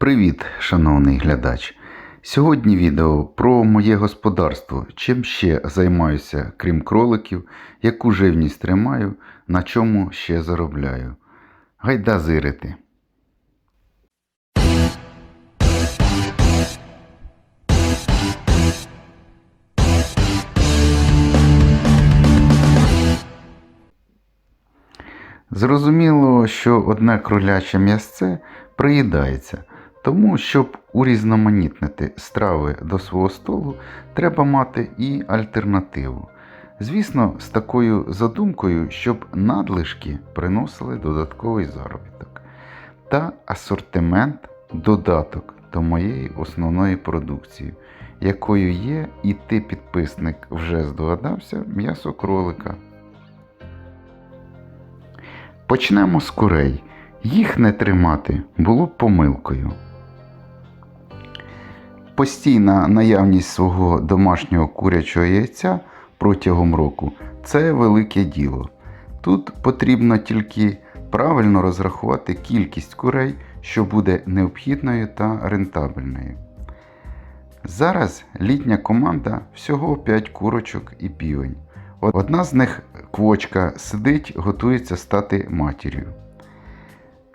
Привіт, шановний глядач! Сьогодні відео про моє господарство, чим ще займаюся, крім кроликів, яку живність тримаю, на чому ще заробляю. Гайда зирити. Зрозуміло, що одне кроляче м'ясце приїдається, тому, щоб урізноманітнити страви до свого столу, треба мати і альтернативу. Звісно, з такою задумкою, щоб надлишки приносили додатковий заробіток та асортимент додаток до моєї основної продукції, якою є, і ти, підписник, вже здогадався, м'ясо кролика. Почнемо з курей. Їх не тримати було помилкою. Постійна наявність свого домашнього курячого яйця протягом року це велике діло. Тут потрібно тільки правильно розрахувати кількість курей, що буде необхідною та рентабельною. Зараз літня команда всього 5 курочок і півень. Одна з них квочка сидить, готується стати матір'ю.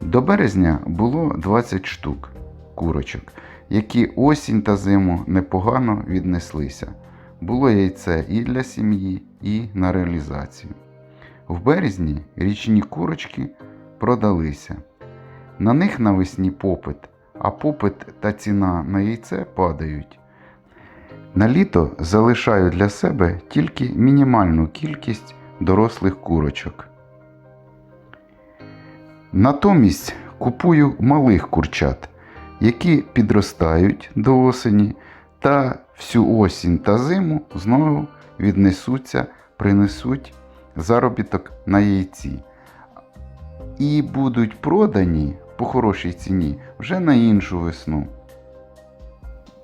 До березня було 20 штук курочок, які осінь та зиму непогано віднеслися. Було яйце і для сім'ї, і на реалізацію. В березні річні курочки продалися. На них навесні попит, а попит та ціна на яйце падають. На літо залишаю для себе тільки мінімальну кількість дорослих курочок. Натомість купую малих курчат, які підростають до осені та всю осінь та зиму знову віднесуться, принесуть заробіток на яйці. І будуть продані по хорошій ціні вже на іншу весну.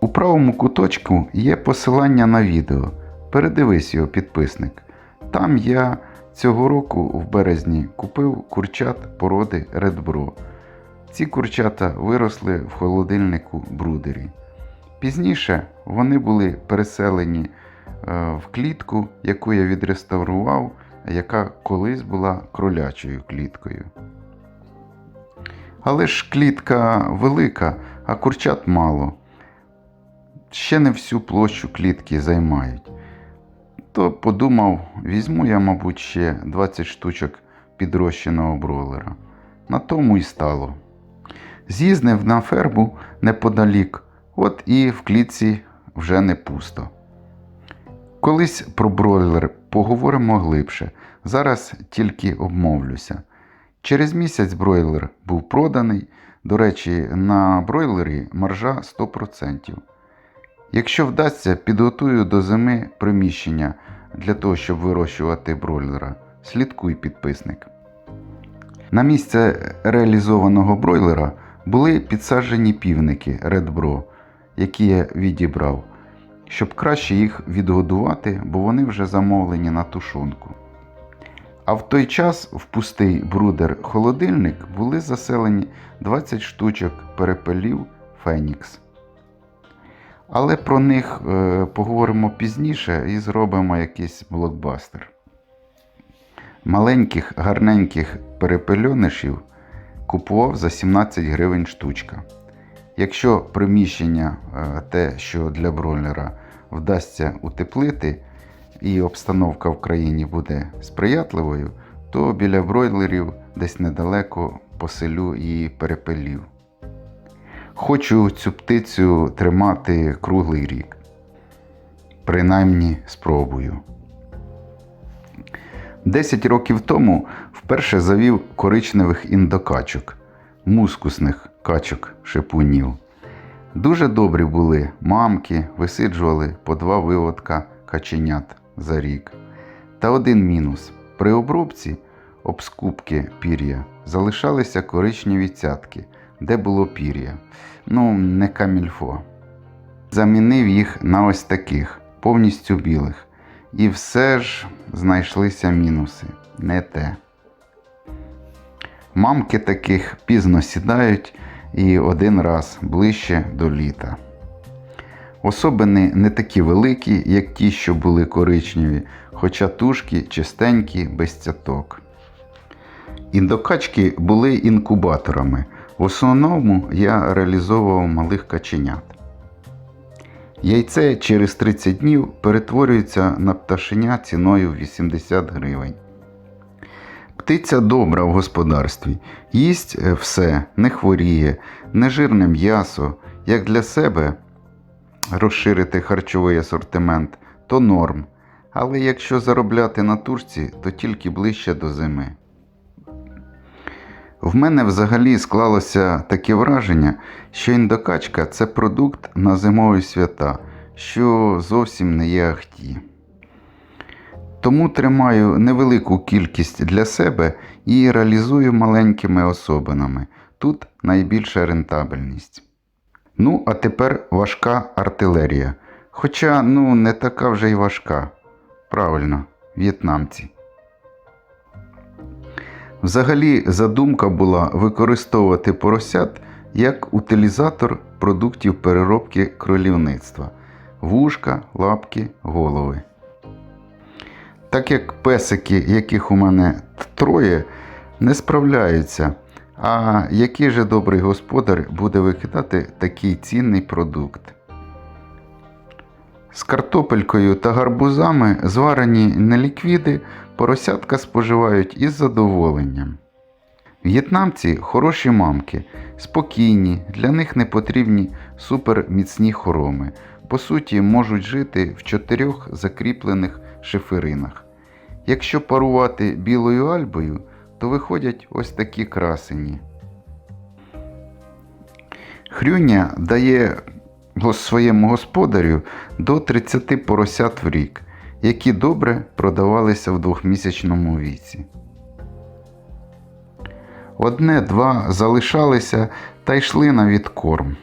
У правому куточку є посилання на відео. Передивись його підписник. Там я цього року в березні купив курчат породи Bro. Ці курчата виросли в холодильнику брудері. Пізніше вони були переселені е, в клітку, яку я відреставрував, яка колись була кролячою кліткою. Але ж клітка велика, а курчат мало ще не всю площу клітки займають. То подумав, візьму я, мабуть, ще 20 штучок підрощеного бройлера. На тому і стало. З'їздив на ферму неподалік, от і в клітці вже не пусто. Колись про бройлер поговоримо глибше. Зараз тільки обмовлюся. Через місяць бройлер був проданий. До речі, на бройлері маржа 100%. Якщо вдасться, підготую до зими приміщення для того, щоб вирощувати бройлера. Слідкуй підписник. На місце реалізованого бройлера були підсаджені півники Bro, які я відібрав, щоб краще їх відгодувати, бо вони вже замовлені на тушонку. А в той час в пустий брудер-холодильник були заселені 20 штучок перепелів Фенікс. Але про них е, поговоримо пізніше і зробимо якийсь блокбастер. Маленьких гарненьких перепельонишів купував за 17 гривень штучка. Якщо приміщення, е, те, що для бройлера вдасться утеплити, і обстановка в країні буде сприятливою, то біля бройлерів десь недалеко поселю і перепелів. Хочу цю птицю тримати круглий рік. Принаймні спробую. Десять років тому вперше завів коричневих індокачок, мускусних качок шипунів. Дуже добрі були мамки, висиджували по два виводка каченят за рік. Та один мінус: при обробці обскупки пір'я залишалися коричневі цятки, де було пір'я ну, не камільфо. Замінив їх на ось таких, повністю білих. І все ж знайшлися мінуси. Не те. Мамки таких пізно сідають, і один раз ближче до літа. Особини не такі великі, як ті, що були коричневі, хоча тушки чистенькі, без цяток. Індокачки були інкубаторами. В основному я реалізовував малих каченят. Яйце через 30 днів перетворюється на пташеня ціною 80 гривень. Птиця добра в господарстві, їсть е, все, не хворіє, нежирне м'ясо, як для себе розширити харчовий асортимент, то норм. Але якщо заробляти на тушці, то тільки ближче до зими. В мене взагалі склалося таке враження, що індокачка це продукт на зимові свята, що зовсім не є ахті. Тому тримаю невелику кількість для себе і реалізую маленькими особинами. Тут найбільша рентабельність. Ну, а тепер важка артилерія. Хоча, ну, не така вже й важка. Правильно, в'єтнамці. Взагалі, задумка була використовувати поросят як утилізатор продуктів переробки кролівництва вушка, лапки, голови. Так як песики, яких у мене троє, не справляються, а який же добрий господар буде викидати такий цінний продукт? З картопелькою та гарбузами зварені неліквіди поросятка споживають із задоволенням. В'єтнамці хороші мамки, спокійні, для них не потрібні суперміцні хороми. По суті, можуть жити в чотирьох закріплених шиферинах. Якщо парувати білою альбою, то виходять ось такі красені. Хрюня дає своєму господарю до 30 поросят в рік, які добре продавалися в двохмісячному віці. Одне-два залишалися та йшли на відкорм.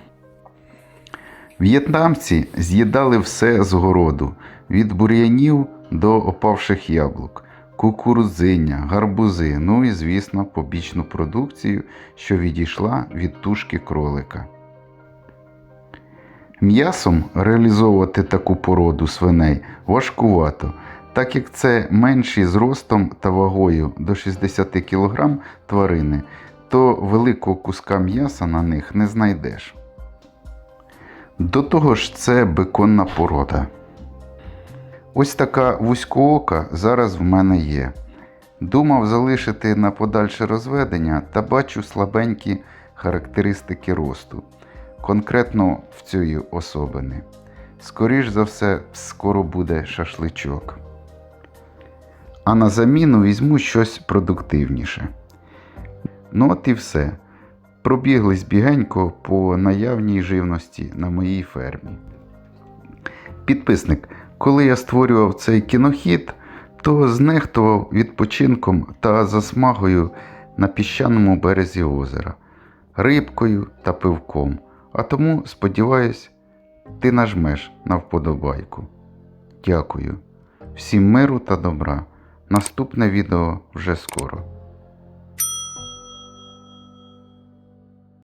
В'єтнамці з'їдали все з городу, від бур'янів до опавших яблук, кукурудзиння, гарбузи, ну і, звісно, побічну продукцію, що відійшла від тушки кролика. М'ясом реалізовувати таку породу свиней важкувато, так як це менші зростом та вагою до 60 кг тварини, то великого куска м'яса на них не знайдеш. До того ж, це беконна порода. Ось така вузькоока зараз в мене є. Думав залишити на подальше розведення та бачу слабенькі характеристики росту, конкретно в цієї особини. Скоріш за все, скоро буде шашличок. А на заміну візьму щось продуктивніше. Ну от і все. Пробіглись бігенько по наявній живності на моїй фермі. Підписник, коли я створював цей кінохід, то знехтував відпочинком та засмагою на піщаному березі озера, рибкою та пивком. А тому, сподіваюсь, ти нажмеш на вподобайку. Дякую. Всім миру та добра. Наступне відео вже скоро.